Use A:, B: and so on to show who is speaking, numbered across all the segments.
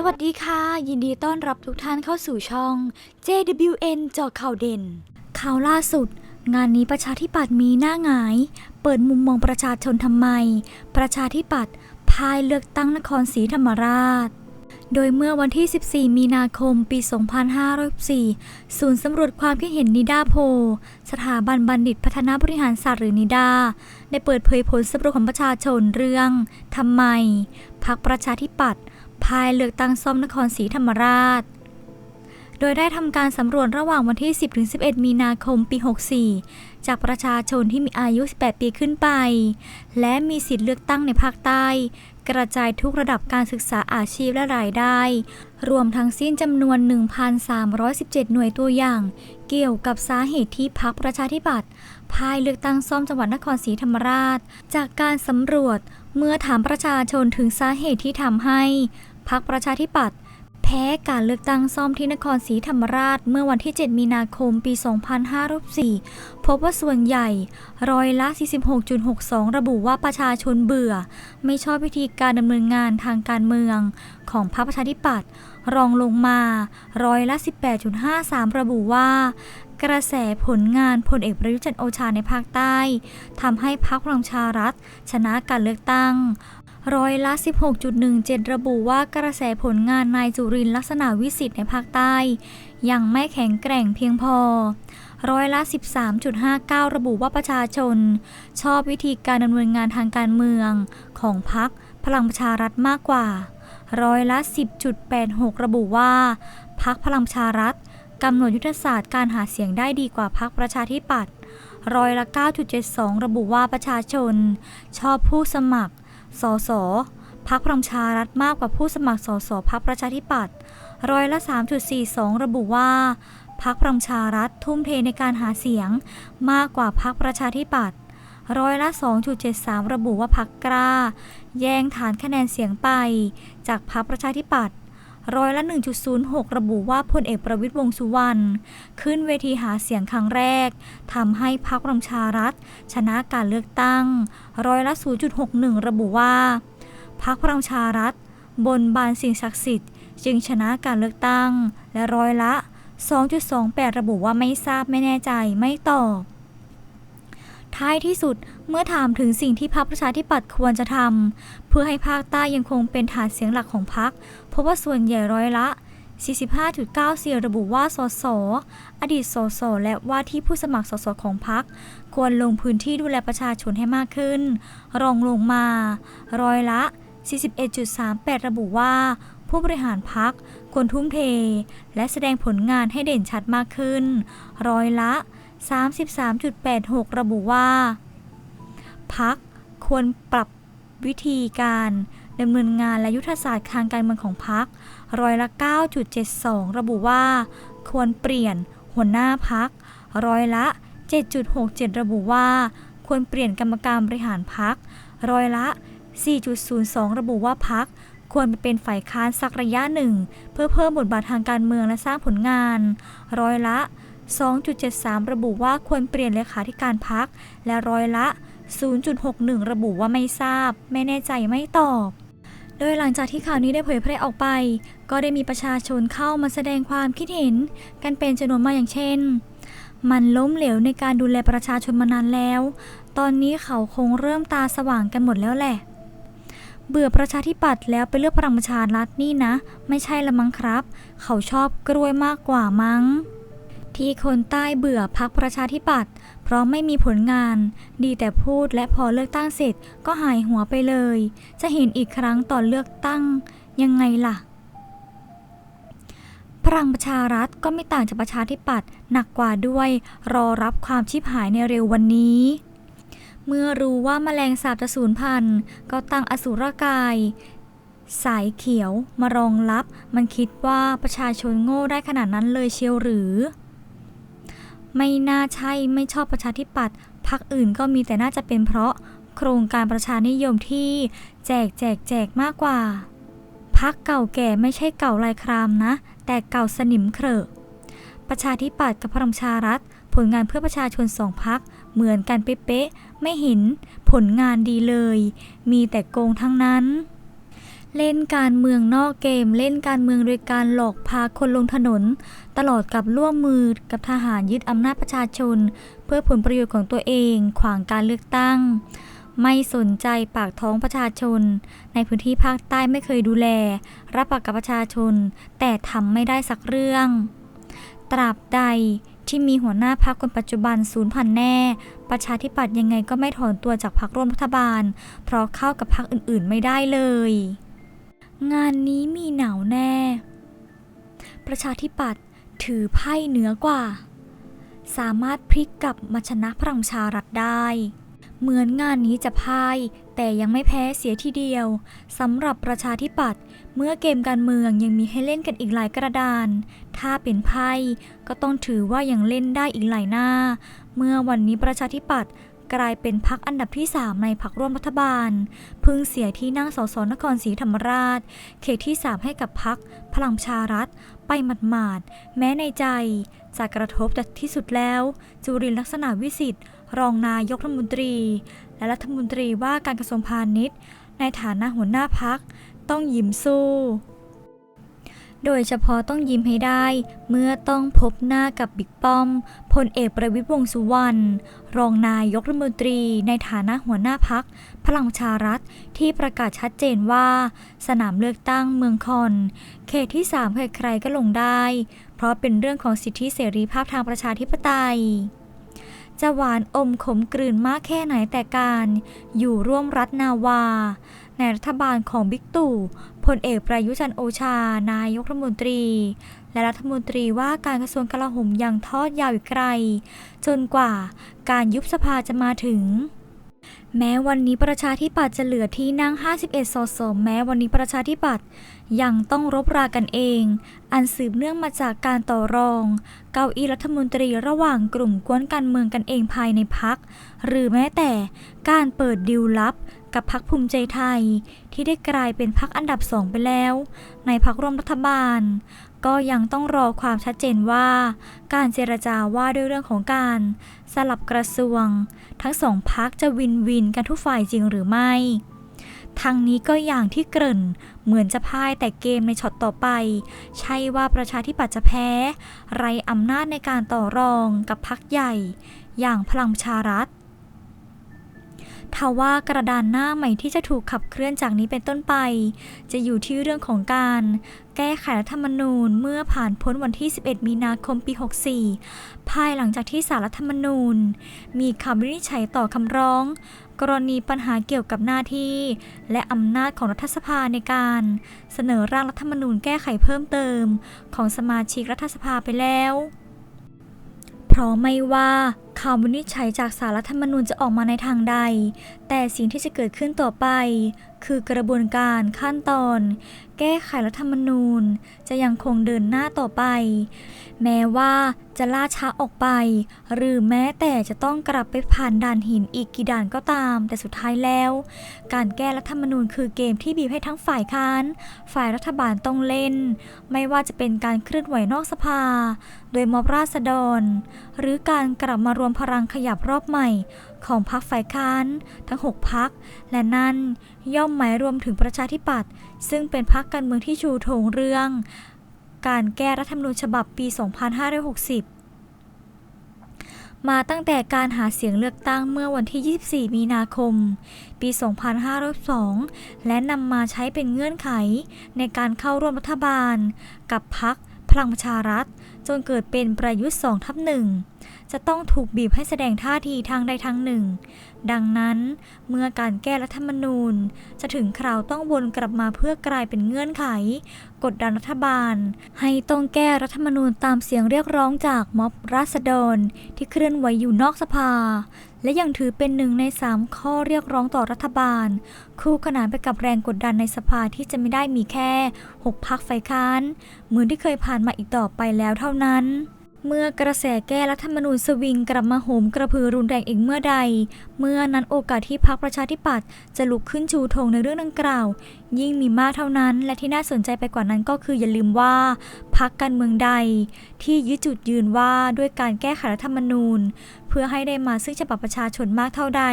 A: สวัสดีค่ะ ยินดีต้อนรับทุกท่านเข้าสู่ช่อง JWN จาะข่าวเด่น ข่าวล่าสุด งานนี้ประชาธิปัตย์มีหน้าหงาย เปิดมุมมองประชาชนทำไม ประชาธิปัตย์พายเลือกตั้งนครศรีธรรมราช โดยเมื่อวันที่ 14 มีนาคม ปี 2504ศูนย์สำรวจความคิดเห็นนิดาโพลสถาบันบัณฑิตพัฒนาบริหารศาสตร์หรือนิดา ได้เปิดเผยผลสำรวจของประชาชนเรื่องทำไมพักประชาธิปัตย์ พายเลือกตั้งซ่อมนครศรีธรรมราช โดยได้ทำการสำรวจระหว่างวันที่ 10-11 มีนาคมปี 64 จากประชาชนที่มีอายุ 18 ปีขึ้นไป และมีสิทธิเลือกตั้งในภาคใต้ กระจายทุกระดับการศึกษาอาชีพและรายได้ รวมทั้งสิ้นจำนวน 1,317 หน่วยตัวอย่าง เกี่ยวกับสาเหตุที่พักประชาธิปัตย์พายเลือกตั้งซ่อมจังหวัดนครศรีธรรมราช จากการสำรวจเมื่อถามประชาชนถึงสาเหตุที่ทำให้ พักประชาธิปัตย์แพ้การเลือกตั้งซ่อมที่นครศรีธรรมราชเมื่อวันที่ 7 มีนาคม ปี 2504พบว่าส่วนใหญ่ร้อยละ 46.62 ระบุว่าประชาชนเบื่อ ไม่ชอบวิธีการดำเนินงานทางการเมืองของพรรคประชาธิปัตย์รองลงมาร้อยละ 18.53 ระบุว่ากระแสผลงานพลเอกประยุทธ์จันโอชาในภาคใต้ทำให้พรรคพลังชารัฐชนะการเลือกตั้ง ร้อยละ 16.17 ระบุว่ากระแสผลงานนายจุรินลักษณะวิสิทธิ์ในภาคใต้ ยังไม่แข็งแกร่งเพียงพอ ร้อยละ 13.59 ระบุว่าประชาชน ชอบวิธีการดำเนินงานทางการเมืองของพรรคพลังประชารัฐมากกว่า ร้อยละ 10.86 ระบุว่าพรรคพลังประชารัฐกำหนดยุทธศาสตร์การหาเสียงได้ดีกว่าพรรคประชาธิปัตย์ร้อยละ 9.72 ระบุว่าประชาชน ชอบผู้สมัคร สสพักพลังชารัฐมากกว่าผู้สมัครสสพักประชาธิปัตย์ร้อยละ 3.42 ระบุว่าพักพลังชารัฐทุ่มเทในการหาเสียงมากกว่าพักประชาธิปัตย์ร้อยละ 2.73 ระบุว่าพักกล้า แย่งฐานคะแนนเสียงไป จากพักประชาธิปัตย์ ร้อยละ 1.06 ระบุว่าพลเอกประวิตรวงสุวรรณขึ้นเวทีหาเสียงครั้งแรกทำให้พรรคประชารัฐ ชนะการเลือกตั้ง ร้อยละ 0.61 ระบุว่าพรรคพลังประชารัฐ บนบานสิ่งศักดิ์สิทธิ์ จึงชนะการเลือกตั้ง และร้อยละ 2.28 ระบุว่าไม่ทราบไม่แน่ใจไม่ตอบ ท้ายที่สุดเมื่อถามถึงสิ่งที่พรรคประชาธิปัตย์ควรจะทำเพื่อให้ภาคใต้ยังคงเป็นฐานเสียงหลักของพรรคเพราะว่าส่วนใหญ่ร้อยละ 45.94 ระบุว่าสส อดีตสส และว่าที่ผู้สมัครสสของพรรคควรลงพื้นที่ดูแลประชาชนให้มากขึ้น รองลงมา ร้อยละ 41.38 ระบุว่าผู้บริหารพรรคควรทุ่มเท และแสดงผลงานให้เด่นชัดมากขึ้น ร้อยละ 33.86 ระบุว่า พักควรปรับวิธีการดำเนินงานและยุทธศาสตร์ทางการเมืองของพรรคร้อยละ 9.72 ระบุว่า ควรเปลี่ยนหัวหน้าพักร้อยละ 7.67 ระบุว่า ควรเปลี่ยนกรรมการบริหารพักร้อยละ 4.02 ระบุว่าพักควรไปเป็นฝ่ายค้านสักระยะหนึ่ง เพื่อเพิ่มบทบาททางการเมืองและสร้างผลงาน ร้อยละ 2.73 ระบุว่าควรเปลี่ยนเลขาธิการพัก และร้อยละ 0.61 ระบุว่าไม่ทราบ ไม่แน่ใจไม่ตอบ โดยหลังจากที่ข่าวนี้ได้เผยแพร่ออกไป ก็ได้มีประชาชนเข้ามาแสดงความคิดเห็น กันเป็นจำนวนมากอย่างเช่น มันล้มเหลวในการดูแลประชาชนมานานแล้ว ตอนนี้เขาคงเริ่มตาสว่างกันหมดแล้วแหละ เบื่อประชาธิปัตย์แล้วไปเลือกพลังประชารัฐนี่นะ ไม่ใช่ละมั้งครับ เขาชอบกล้วยมากกว่ามั้ง ที่คนใต้เบื่อพักประชาธิปัตย์เพราะไม่มีผลงาน ดีแต่พูดและพอเลือกตั้งเสร็จก็หายหัวไปเลย จะเห็นอีกครั้งตอนเลือกตั้งยังไงล่ะ พลังประชารัฐก็ไม่ต่างจากประชาธิปัตย์หนักกว่าด้วย รอรับความชิบหายในเร็ววันนี้เมื่อรู้ว่าแมลงสาบจะสูญพันธุ์ก็ตั้งอสุรกาย สายเขียวมารองรับ มันคิดว่าประชาชนโง่ได้ขนาดนั้นเลยเชียวหรือ ไม่น่าใช่ไม่ชอบประชาธิปัตย์พรรคอื่นก็มีแต่น่าจะเป็นเพราะโครงการประชานิยมที่แจกแจกแจกมากกว่าพักเก่าแก่ไม่ใช่เก่าลายครามนะ แต่เก่าสนิมเครอะประชาธิปัตย์กับพลังชารัฐ ผลงานเพื่อประชาชนสองพักเหมือนกันเป๊ะๆไม่เห็นผลงานดีเลย มีแต่โกงทั้งนั้น เล่นการเมืองนอกเกม เล่นการเมืองโดยการหลอกพาคนลงถนน ตลอดกับร่วมมือกับทหารยึดอำนาจประชาชน เพื่อผลประโยชน์ของตัวเอง ขวางการเลือกตั้ง ไม่สนใจปากท้องประชาชน ในพื้นที่ภาคใต้ไม่เคยดูแล รับปากกับประชาชน แต่ทำไม่ได้สักเรื่อง ตราบใดที่มีหัวหน้าพักคนปัจจุบันศูนย์พันแน่ ประชาธิปัตย์ยังไงก็ไม่ถอนตัวจากพักร่วมรัฐบาล เพราะเข้ากับพักอื่นๆไม่ได้เลย งานนี้มีหนาวแน่ ประชาธิปัตย์ถือไพ่เหนือกว่า สามารถพลิกกลับมาชนะพลังชารัฐได้ เหมือนงานนี้จะพ่าย แต่ยังไม่แพ้เสียทีเดียวสำหรับประชาธิปัตย์เมื่อเกมการเมืองยังมีให้เล่นกันอีกหลายกระดาน ถ้าเป็นไพ่ก็ต้องถือว่ายังเล่นได้อีกหลายหน้า เมื่อวันนี้ประชาธิปัตย์ กลายเป็นพักอันดับที่ 3 ในพักร่วมรัฐบาลพิ่งเสียที่นั่งสสนครศรีธรรมราช เขตที่ 3 ให้กับพักพลังชารัฐ ไปหมาดๆ แม้ในใจ จะกระทบแต่ที่สุดแล้ว จุรินลักษณะวิสิทธิ์ รองนายกรัฐมนตรี และรัฐมนตรีว่าการกระทรวงพาณิชย์ ในฐานะหัวหน้าพักต้องยิ้มสู้ โดยเฉพาะต้องยิ้มให้ได้ เมื่อต้องพบหน้ากับบิ๊กป้อมพลเอกประวิตรวงษ์สุวรรณรองนายกรัฐมนตรี ในฐานะหัวหน้าพัก พลังชารัฐที่ประกาศชัดเจนว่า สนามเลือกตั้งเมืองคอน เขตที่ 3 ใครๆก็ลงได้ เพราะเป็นเรื่องของสิทธิเสรีภาพทางประชาธิปไตยจะหวานอมขมกลืนมากแค่ไหนแต่การ อยู่ร่วมรัฐนาวา ในรัฐบาลของบิ๊กตู่ พลเอกประยุจันโอชา นายกรัฐมนตรี และรัฐมนตรีว่าการกระทรวงกลาโหมยังทอดยาวอีกไกล จนกว่าการยุบสภาจะมาถึงแม้วันนี้ประชาธิปัตย์จะเหลือที่นั่ง 51 สส แม้วันนี้ประชาธิปัตย์ยังต้องรบรากันเอง อันสืบเนื่องมาจากการต่อรอง เก้าอี้รัฐมนตรีระหว่างกลุ่มกวนการเมืองกันเองภายในพัก หรือแม้แต่การเปิดดิวลับ กับพักภูมิใจไทยที่ได้กลายเป็นพักอันดับสองไปแล้ว ในพักร่วมรัฐบาล ก็ยังต้องรอความชัดเจนว่า การเจรจาว่าด้วยเรื่องของการสลับกระทรวง ทั้งสองพักจะวินวินกันทุกฝ่ายจริงหรือไม่ทางนี้ก็อย่างที่เกริ่นเหมือนจะพ่ายแต่เกมในช็อตต่อไป ใช่ว่าประชาธิปัตย์จะแพ้ ไรอำนาจในการต่อรองกับพักใหญ่ อย่างพลังประชารัฐ ทว่ากระดานหน้าใหม่ที่จะถูกขับเคลื่อนจากนี้เป็นต้นไป จะอยู่ที่เรื่องของการแก้ไขรัฐธรรมนูญเมื่อผ่านพ้นวันที่ 11 มีนาคมปี 64 ภายหลังจากที่สารรัฐธรรมนูญ มีคำวินิจฉัยต่อคำร้อง กรณีปัญหาเกี่ยวกับหน้าที่ และอำนาจของรัฐสภาในการ เสนอร่างรัฐธรรมนูญแก้ไขเพิ่มเติม ของสมาชิกรัฐสภาไปแล้ว เพราะไม่ว่า คำวินิจฉัยจากสารรัฐธรรมนูญจะออกมาในทางใด แต่สิ่งที่จะเกิดขึ้นต่อไป คือกระบวนการขั้นตอน แก้ไขรัฐธรรมนูญ จะยังคงเดินหน้าต่อไป แม้ว่าจะล่าช้าออกไป หรือแม้แต่จะต้องกลับไปผ่านด่านหินอีกกี่ด่านก็ตาม แต่สุดท้ายแล้ว การแก้รัฐธรรมนูญคือเกมที่บีบให้ทั้งฝ่ายค้าน ฝ่ายรัฐบาลต้องเล่น ไม่ว่าจะเป็นการเคลื่อนไหวนอกสภา โดยม็อบราษฎร หรือการกลับมารวมพลังขยับรอบใหม่ ของพรรคฝ่ายค้านทั้ง 6พักและนั่นย่อมหมายรวมถึงประชาธิปัตย์ซึ่งเป็นพรรคการเมืองที่ชูธงเรื่อง การแก้รัฐธรรมนูญฉบับปี 2560มาตั้งแต่การหาเสียงเลือกตั้งเมื่อวันที่ 24 มีนาคม ปี 2502 และนำมาใช้เป็นเงื่อนไขในการเข้าร่วมรัฐบาล กับพรรค พลังประชารัฐ จนเกิดเป็นประยุทธ์2ทับหนึ่งจะต้องถูกบีบให้แสดงท่าทีทางใดทางหนึ่ง ดังนั้นเมื่อการแก้รัฐธรรมนูญ จะถึงคราวต้องวนกลับมาเพื่อกลายเป็นเงื่อนไข กดดันรัฐบาล ให้ต้องแก้รัฐธรรมนูญตามเสียงเรียกร้องจากม็อบราษฎร ที่เคลื่อนไหวอยู่นอกสภา และยังถือเป็นหนึ่งในสามข้อเรียกร้องต่อรัฐบาล คู่ขนานไปกับแรงกดดันในสภาที่จะไม่ได้มีแค่หกพักฝ่ายค้าน เหมือนที่เคยผ่านมาอีกต่อไปแล้วเท่านั้น เมื่อกระแสแก้รัฐธรรมนูญสวิงกลับมาโหมกระพือรุนแรงอีกเมื่อใด เมื่อนั้นโอกาสที่พรรคประชาธิปัตย์จะลุกขึ้นชูธงในเรื่องดังกล่าว ยิ่งมีมากเท่านั้น และที่น่าสนใจไปกว่านั้นก็คืออย่าลืมว่าพรรคการเมืองใด ที่ยึดจุดยืนว่าด้วยการแก้ไขรัฐธรรมนูญ เพื่อให้ได้มาซึ่งฉบับประชาชนมากเท่าใด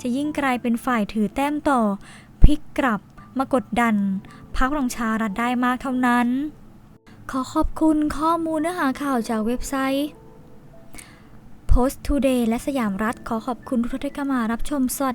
A: จะยิ่งกลายเป็นฝ่ายถือแต้มต่อพลิกกลับมากดดันพักพลังชารัฐได้มากเท่านั้น ขอขอบคุณข้อมูลเนื้อหาข่าวจากเว็บไซต์ Post Today และสยามรัฐขอขอบคุณทุกท่านที่เข้ามารับชมสวัส